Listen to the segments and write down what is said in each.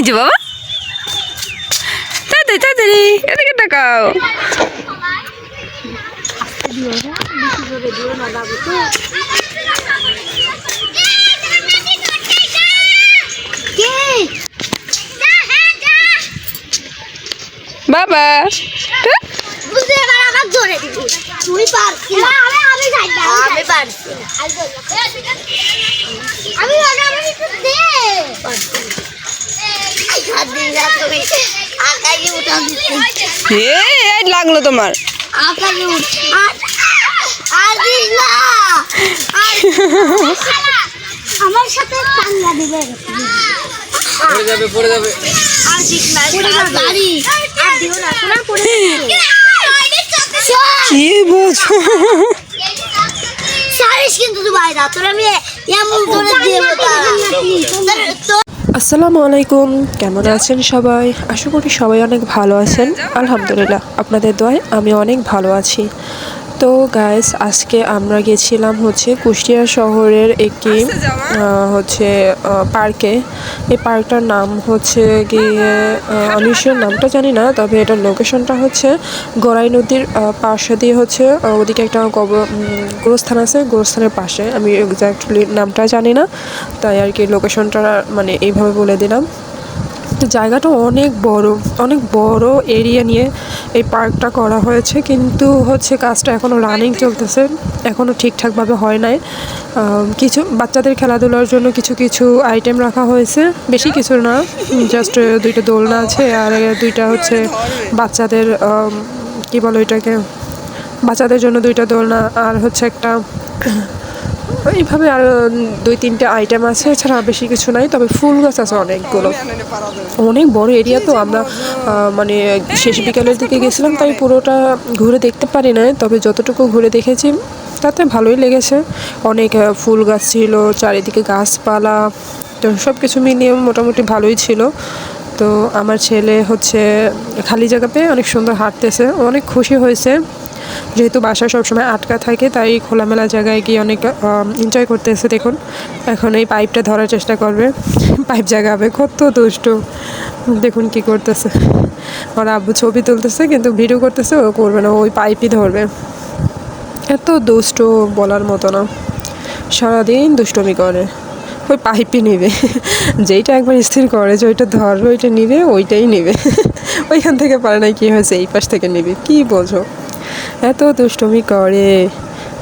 যে বাবা তাড়াতাড়ি তাড়াতাড়ি এদিকে তাকাও বাবা হ্যাঁ? লাগল তোমার। আমার সাথে পাঙ্গা দিবে। পড়ে যাবে পড়ে যাবে। আর দিস না পড়ে যাবে। গাড়ি আর দিও না শোনা পড়ে কি সারিস কিন্তু তুই বাইরে তোর আমি এমন করে দিয়ে তো আসসালামু আলাইকুম। কেমন আছেন সবাই? আশা করি সবাই অনেক ভালো আছেন। আলহামদুলিল্লাহ, আপনাদের দোয়ায় আমি অনেক ভালো আছি। তো গাইস আজকে আমরা গেছিলাম হচ্ছে কুষ্টিয়া শহরের একটি হচ্ছে পার্কে। এই পার্কটার নাম হচ্ছে গিয়ে আহ, আমি নামটা জানি না তবে এটার লোকেশনটা হচ্ছে গড়াই নদীর পাশে দিয়ে হচ্ছে ওদিকে একটা গোরস্থান আছে গোরস্থানের পাশে। আমি এক্স্যাক্টলি নামটা জানি না তাই আর কি লোকেশনটা মানে এইভাবে বলে দিলাম। জায়গাটা অনেক বড় অনেক বড় এরিয়া নিয়ে এই পার্কটা করা হয়েছে। কিন্তু হচ্ছে কাজটা এখনও রানিং চলতেছে এখনও ঠিকঠাকভাবে হয় নাই। কিছু বাচ্চাদের খেলাধুলার জন্য কিছু কিছু আইটেম রাখা হয়েছে। বেশি কিছু না জাস্ট দুইটা দোলনা আছে আর দুইটা হচ্ছে বাচ্চাদের কি বলো এটাকে বাচ্চাদের জন্য দুইটা দোলনা আর হচ্ছে একটা এইভাবে আর দুই, তিনটে আইটেম আছে, এছাড়া বেশি কিছু নাই, তবে ফুল গাছ আছে অনেকগুলো। অনেক বড় এরিয়া তো আমরা মানে শেষ বিকালের দিকে গেছিলাম, তাই পুরোটা ঘুরে দেখতে পারি না তবে যতটুকু ঘুরে দেখেছি, তাতে ভালোই লেগেছে। অনেক ফুল গাছ ছিল, চারিদিকে গাছপালা, তো সব কিছু মিলিয়ে মোটামুটি ভালোই ছিল। তো আমার ছেলে হচ্ছে খালি জায়গা পেয়ে অনেক সুন্দর হাঁটতেছে, অনেক খুশি হয়েছে। যেহেতু বাসায় সবসময় আটকা থাকে, তাই খোলামেলা জায়গায় গিয়ে অনেক এনজয় করতেছে। দেখুন, এখন এই পাইপটা ধরার চেষ্টা করবে। পাইপ জাগাবে কত দুষ্ট। দেখুন কি করতেছে। ওর আব্বু ছবি তুলতেছে, কিন্তু ভিডিও করতেছে, ও করবে না ওই পাইপই ধরবে। এত দুষ্ট বলার মতো না। সারাদিন দুষ্টমি করে। ওই পাইপই নেবে। যেইটা একবার স্থির করে যে ওইটা ধরবে, ওইটা নিবে, ওইটাই নেবে। ওইখান থেকে পারে না কি হয়েছে এই পাশ থেকে নেবে। কি বোঝো এত দুষ্টমি করে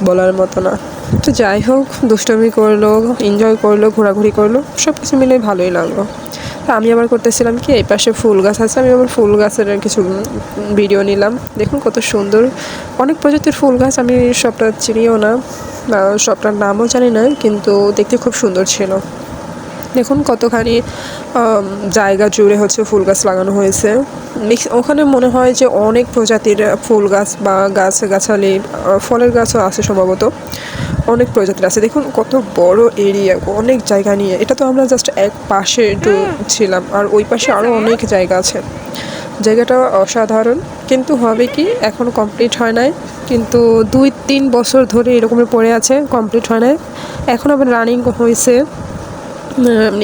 বলার মতো না। তো যাই হোক, দুষ্টমি করল এনজয় করল, ঘোরাঘুরি করল সব কিছু মিলে ভালোই লাগল। তা আমি আবার করতেছিলাম কি, এই পাশে ফুল গাছ আছে, আমি আবার ফুল গাছের কিছু ভিডিও নিলাম। দেখুন কত সুন্দর। অনেক প্রজাতির ফুল গাছ, আমি সবটা চিনিও না সবটার নামও জানি না, কিন্তু দেখতে খুব সুন্দর ছিল। দেখুন কতখানি জায়গা জুড়ে হচ্ছে ফুল গাছ লাগানো হয়েছে। ওখানে মনে হয় যে অনেক প্রজাতির ফুল গাছ বা গাছ গাছালি ফলের গাছও আছে সম্ভবত। অনেক প্রজাতির আছে। দেখুন কত বড় এরিয়া অনেক জায়গা নিয়ে। এটা তো আমরা জাস্ট এক পাশে একটু ছিলাম। আর ওই পাশে আরও অনেক জায়গা আছে। জায়গাটা অসাধারণ। কিন্তু হবে কি এখনও কমপ্লিট হয় নাই। কিন্তু দুই তিন বছর ধরে এরকমই পড়ে আছে কমপ্লিট হয় নাই। এখন আবার রানিং হয়েছে।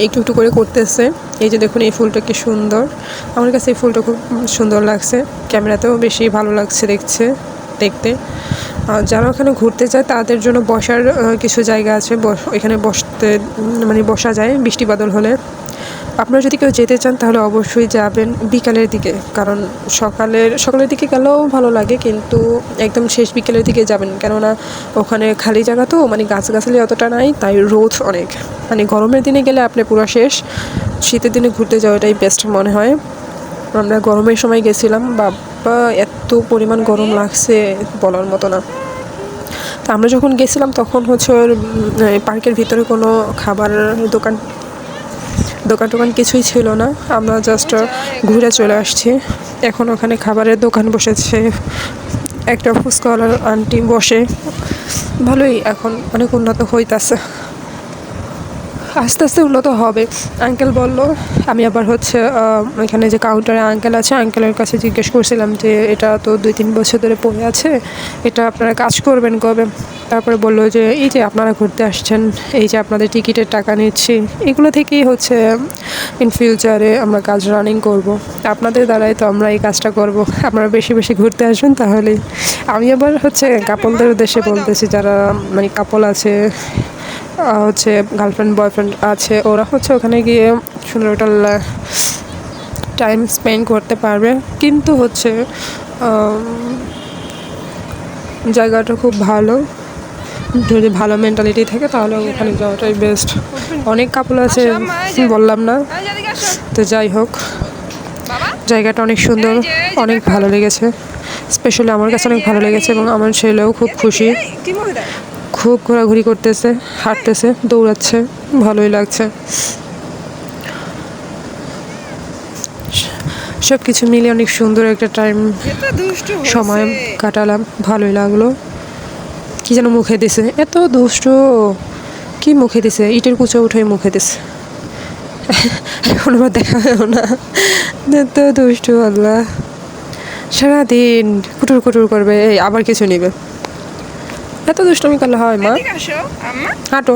একটু একটু করে করতেছে। এই যে দেখুন, এই ফুলটা কি সুন্দর। আমার কাছে এই ফুলটা খুব সুন্দর লাগছে। ক্যামেরাতেও বেশি ভালো লাগছে দেখছে, দেখতে। যারা ওখানে ঘুরতে যায়, তাদের জন্য বসার কিছু জায়গা আছে। এখানে বসতে মানে বসা যায়, বৃষ্টি বাদল হলে। আপনারা যদি কেউ যেতে চান, তাহলে অবশ্যই যাবেন বিকালের দিকে। কারণ সকালের সকালের দিকে গেলেও ভালো লাগে, কিন্তু একদম শেষ বিকেলের দিকে যাবেন। কেননা ওখানে খালি জায়গা তো মানে গাছগাছালি অতটা নাই, তাই রোদ অনেক। মানে গরমের দিনে গেলে আপনি পুরো শেষ, শীতের দিনে ঘুরতে যাওয়াটাই বেস্ট মনে হয়। আমরা গরমের সময় গেছিলাম, বাবা, এত পরিমাণ গরম লাগছে বলার মতো না। তা আমরা যখন গেছিলাম, তখন হচ্ছে পার্কের ভিতরে কোনো খাবার দোকান দোকান টোকান কিছুই ছিল না। আমরা জাস্ট ঘুরে চলে আসছি। এখন ওখানে খাবারের দোকান বসেছে। একটা ফুচকাওয়ালার আন্টি বসে। ভালোই এখন অনেক উন্নত হইতাছে। আস্তে আস্তে উন্নত হবে। আঙ্কেল বলল, আমি আবার হচ্ছে এখানে যে কাউন্টারে আঙ্কেল আছে আঙ্কেলের কাছে জিজ্ঞেস করছিলাম যে, এটা তো দুই তিন বছর ধরে পড়ে আছে, এটা আপনারা কাজ করবেন কবে? তারপরে বলল যে, এই যে আপনারা ঘুরতে আসছেন, এই যে আপনাদের টিকিটের টাকা নিচ্ছি, এগুলো থেকেই হচ্ছে ইন ফিউচারে আমরা কাজ রানিং করব। আপনাদের দ্বারাই তো আমরা এই কাজটা করব। আপনারা বেশি বেশি ঘুরতে আসবেন তাহলেই। আমি আবার হচ্ছে কাপলদের উদ্দেশ্যে বলতেছি, যারা মানে কাপল আছে হচ্ছে গার্লফ্রেন্ড বয়ফ্রেন্ড আছে ওরা হচ্ছে ওখানে গিয়ে সুন্দর একটা টাইম স্পেন্ড করতে পারবে কিন্তু হচ্ছে জায়গাটা খুব ভালো যদি ভালো মেন্টালিটি থাকে তাহলে ওখানে যাওয়াটাই বেস্ট অনেক কাপল আছে বললাম না তো যাই হোক জায়গাটা অনেক সুন্দর অনেক ভালো লেগেছে স্পেশালি আমার কাছে অনেক ভালো লেগেছে এবং আমার ছেলেও খুব খুশি মনে খুব ঘোরাঘুরি করতেছে হাঁটতেছে দৌড়াচ্ছে ভালোই লাগছে। সব কিছু মিলে অনেক সুন্দর একটা টাইম সময় কাটালাম ভালোই লাগল। কি যেন মুখে দিছে এত দুষ্ট কি মুখে দিছে? ইটের কুচো উঠে মুখে দিছে। এখন আবার দেখা হলো না। এত দুষ্টু আল্লাহ। সারাদিন কুটুর কুটুর করবে এই আবার কিছু নিবে। এত দুষ্টমি করলে হয় মা। হাঁটো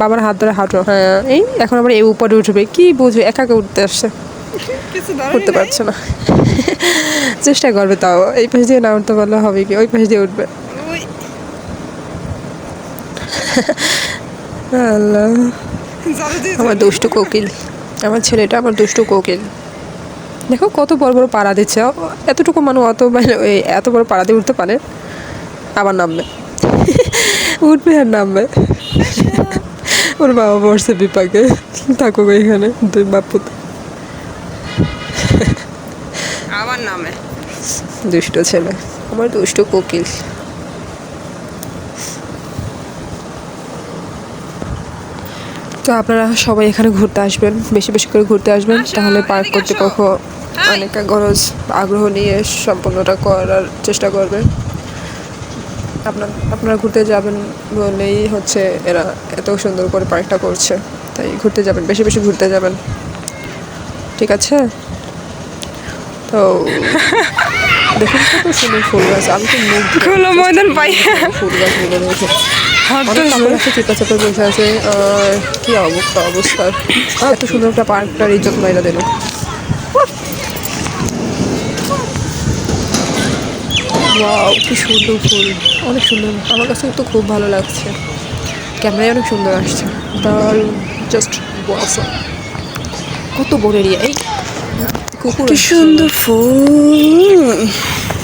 বাবার হাত ধরে হাঁটো। হ্যাঁ এই এখন আবার এই উপরে উঠবে। কি বুঝবে? একা একা উঠতে আসছে। উঠতে পারছে না। চেষ্টা করবে তাও। এই পাশ দিয়ে না উঠতে পারলে হবে কি? ওই পাশ দিয়ে উঠবে। আল্লাহ। আমার দুষ্টু কোকিল। আমার ছেলেটা আমার দুষ্টু কোকিল। দেখো কত বড় বড় পাড়া দিচ্ছে। এতটুকু মানুষ অত মানে এত বড় পাড়া দিয়ে উঠতে পারে আবার নামবে। উঠবে আর নামবে। ওর বাবা বসছে বিপাকে। থাকুক এখানে দুই বাপু আমার নামে। দুষ্ট ছেলে। আমার দুষ্ট কোকিল। তো আপনারা সবাই এখানে ঘুরতে আসবেন বেশি বেশি করে ঘুরতে আসবেন তাহলে পার্ক কর্তৃপক্ষ অনেকটা অনেক গরজ আগ্রহ নিয়ে সম্পূর্ণটা করার চেষ্টা করবে। আপনার আপনারা ঘুরতে যাবেন বলেই হচ্ছে এরা এত সুন্দর করে পার্কটা করছে। তাই ঘুরতে যাবেন বেশি বেশি ঘুরতে যাবেন। ঠিক আছে? তো দেখুন কত সুন্দর ফুল গাছ। আমি তো মুখ খোলো ময়দান পাই ফুল গাছ মিলে রয়েছে চিপা চাপা বসে আছে। আর কি অবস্থা অবস্থা। এত সুন্দর একটা পার্কটার ইজ্জত মাইরা দিল ওয়াও কি সুন্দর ফুল। অনেক সুন্দর। আমার কাছে তো খুব ভালো লাগছে। ক্যামেরায় অনেক সুন্দর আসছে। দারুণ। জাস্ট ওয়াসম কত বড় এরিয়া এই কুকুর কি সুন্দর ফুল।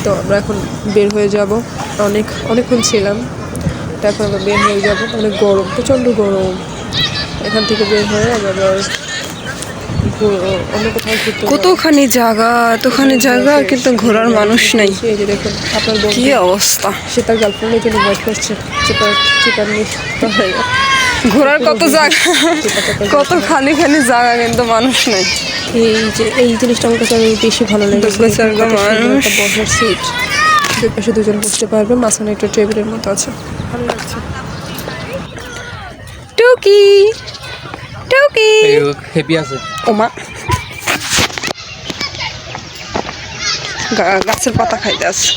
তো আমরা এখন বের হয়ে যাব। অনেক অনেকক্ষণ ছিলাম। তারপর আমরা বের হয়ে যাব। অনেক গরম প্রচণ্ড গরম। এখান থেকে বের হয়ে আমরা আবার ঘুর- অন্য কোথাও ঘুরতে যাব। কতখানি জায়গা এতখানি জায়গা কিন্তু ঘোরার মানুষ নেই। এই যে দেখুন আপনার কি অবস্থা? সে তার গার্লফ্রেন্ডের জন্য ওয়েট করছে। ঘোরার কত জায়গা কত খালি খালি জায়গা কিন্তু মানুষ নাই। এই যে এই জিনিসটা আমার কাছে বেশি ভালো। একটা বসার সিট দুই পাশে দুজন বসতে পারবে মাঝখানে একটা টেবিলের মতো আছে। ভালো লাগছে। টুকি! টুকি হেপি আছে ওমা গা- গাছের পাতা খাইতে আছে।